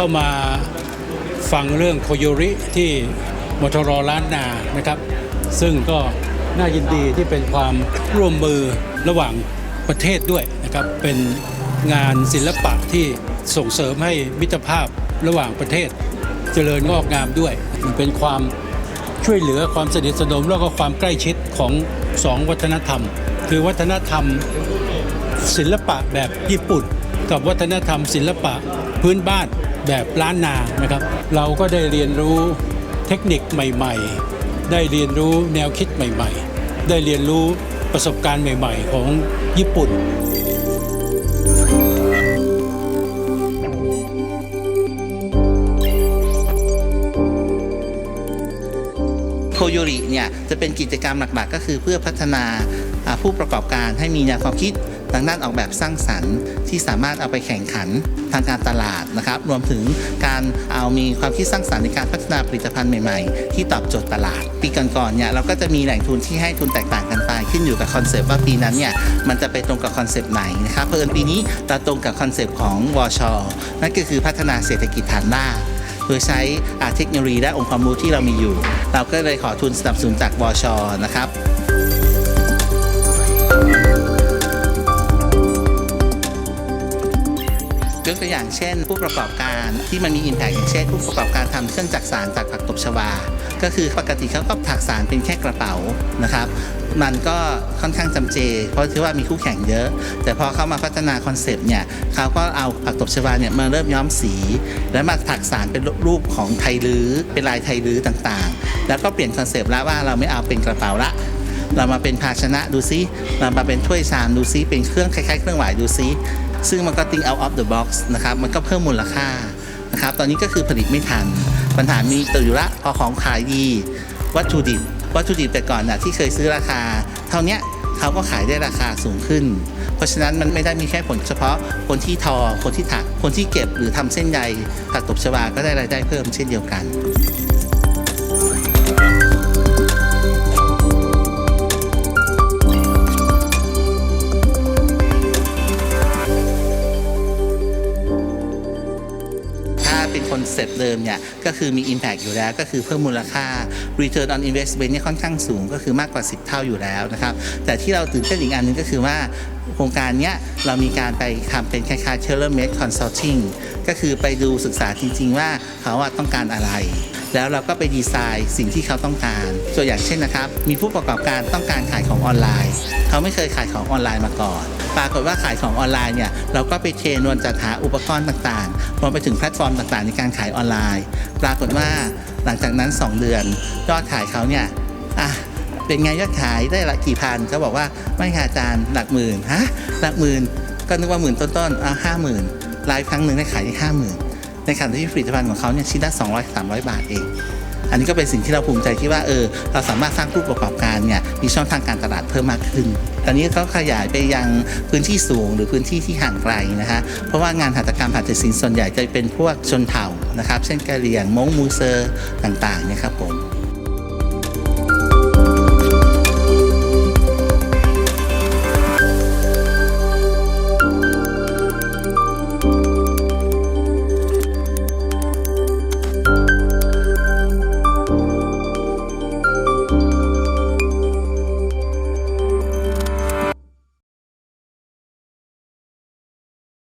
เข้ามาฟังเรื่องโคโยริที่มทรล้านนานะครับ ซึ่งก็น่ายินดีที่เป็นความร่วมมือระหว่างประเทศด้วยนะครับ เป็นงานศิลปะที่ส่งเสริมให้มิตรภาพระหว่างประเทศ เจริญงอกงามด้วย มันเป็นความช่วยเหลือความสนิทสนมแล้วก็ความใกล้ชิดของสองวัฒนธรรม คือวัฒนธรรม ศิลปะแบบญี่ปุ่น กับวัฒนธรรมศิลปะพื้นบ้านแบบล้านนานะครับ เราก็ได้เรียนรู้เทคนิคใหม่ ๆ ได้เรียนรู้แนวคิดใหม่ ๆ ได้เรียนรู้ประสบการณ์ใหม่ ๆ ของญี่ปุ่นโคโยริเนี่ยจะเป็นกิจกรรมหลักๆ ก็คือเพื่อพัฒนาอ่าผู้ประกอบการให้มีแนวความคิด ทางด้านออกแบบสร้างสรรค์ที่สามารถเอาไปแข่งขันทางการตลาดนะครับ รวมถึงการเอามีความคิดสร้างสรรค์ในการพัฒนาผลิตภัณฑ์ใหม่ๆ ที่ตอบโจทย์ตลาด ปีก่อนๆเนี่ยเราก็จะมีแหล่งทุนที่ให้ทุนแตกต่างกันไปขึ้นอยู่กับคอนเซปต์ว่าปีนั้นเนี่ยมันจะไปตรงกับคอนเซปต์ไหนนะครับเพิ่นปีนี้เราตรงกับคอนเซปต์ของวชนั่นก็คือพัฒนาเศรษฐกิจฐานรากโดยใช้อาเทคโนโลยีและองค์ความรู้ที่เรามีอยู่ เราก็เลยขอทุนสนับสนุนจากบชนะครับ ยกตัวอย่างเช่น ผู้ประกอบการที่มันมี Impact อย่างเช่น ผู้ประกอบการทำเครื่องจักสารจากผักตบชวา ก็คือปกติเขาก็ถักสารเป็นแค่กระเป๋านะครับ มันก็ค่อนข้างจำเจ เพราะถือว่ามีคู่แข่งเยอะ แต่พอเขามาพัฒนาคอนเซปต์เนี่ยเขาก็เอาผักตบชวาเนี่ยมาเริ่มย้อมสี แล้วมาถักสารเป็นรูปของไทยลื้อเป็นลายไทยลื้อต่างๆ แล้วก็เปลี่ยนคอนเซปต์แล้วว่าเราไม่เอาเป็นกระเป๋าละเรามาเป็นภาชนะดูซิ เรามาเป็นถ้วยชามดูซิ เป็นเครื่องคล้ายๆ เครื่องหวายดูซิ ซึ่งมันก็ think out of the box นะครับ มันก็เพิ่มมูลค่านะครับ ตอนนี้ก็คือผลิตไม่ทัน ปัญหามีตัวอยู่ละพอของขายดี วัตถุดิบ วัตถุดิบแต่ก่อนน่ะที่เคยซื้อราคา เท่านี้เขาก็ขายได้ราคาสูงขึ้น เพราะฉะนั้นมันไม่ได้มีแค่ผลเฉพาะคนที่ทอ คนที่ถัก คนที่เก็บหรือทำเส้นใยผักตบชวาก็ได้รายได้เพิ่มเช่นเดียวกัน เป็นคอนเซปต์เดิมเนี่ยก็คือมี Impact อยู่แล้วก็คือเพิ่มมูลค่า Return on Investment เนี่ยค่อนข้างสูงก็คือมากกว่า 10 เท่าอยู่แล้วนะครับแต่ที่เราตื่นเต้นอีกอันนึงก็คือว่าโครงการเนี้ยเรามีการไปทำเป็นคล้ายๆ Tailor Made Consulting ก็คือไปดูศึกษาจริง ๆ ว่าเขาต้องการอะไร แล้วเราก็ไปดีไซน์สิ่งที่เขาต้องการ ตัวอย่างเช่นนะครับ มีผู้ประกอบการต้องการขายของออนไลน์ เขาไม่เคยขายของออนไลน์มาก่อน ปรากฏว่าขายของออนไลน์เนี่ยเราก็ไปเทรนวนจัดหาอุปกรณ์ต่างๆรวมไปถึงแพลตฟอร์มต่างๆ ในการขายออนไลน์ ปรากฏว่าหลังจากนั้น 2 เดือนยอดขายเขาเนี่ยอะเป็นไงยอดขายได้ละกี่พันเขาบอกว่าไม่ค่ะอาจารย์หลักหมื่นฮะหลักหมื่นก็นึกว่าหมื่นต้นๆอะห้าหมื่นไลฟ์ครั้งหนึ่งได้ขายได้ห้าหมื่น ในขณะที่ผลิตภัณฑ์ของเขาเนี่ยชิ้นละ200 300 บาทเอง อันนี้ก็เป็นสิ่งที่เราภูมิใจที่ว่าเออเราสามารถสร้างผู้ประกอบการเนี่ยมีช่องทางการตลาดเพิ่มมากขึ้นตอนนี้เขาขยายไปยังพื้นที่สูงหรือพื้นที่ที่ห่างไกลนะฮะเพราะว่างานหัตถกรรมหัตถศิลป์ส่วนใหญ่จะเป็นพวกชนเผ่านะครับ เช่นกะเหรี่ยงม้งมูเซอร์ต่างๆเนี่ยครับผม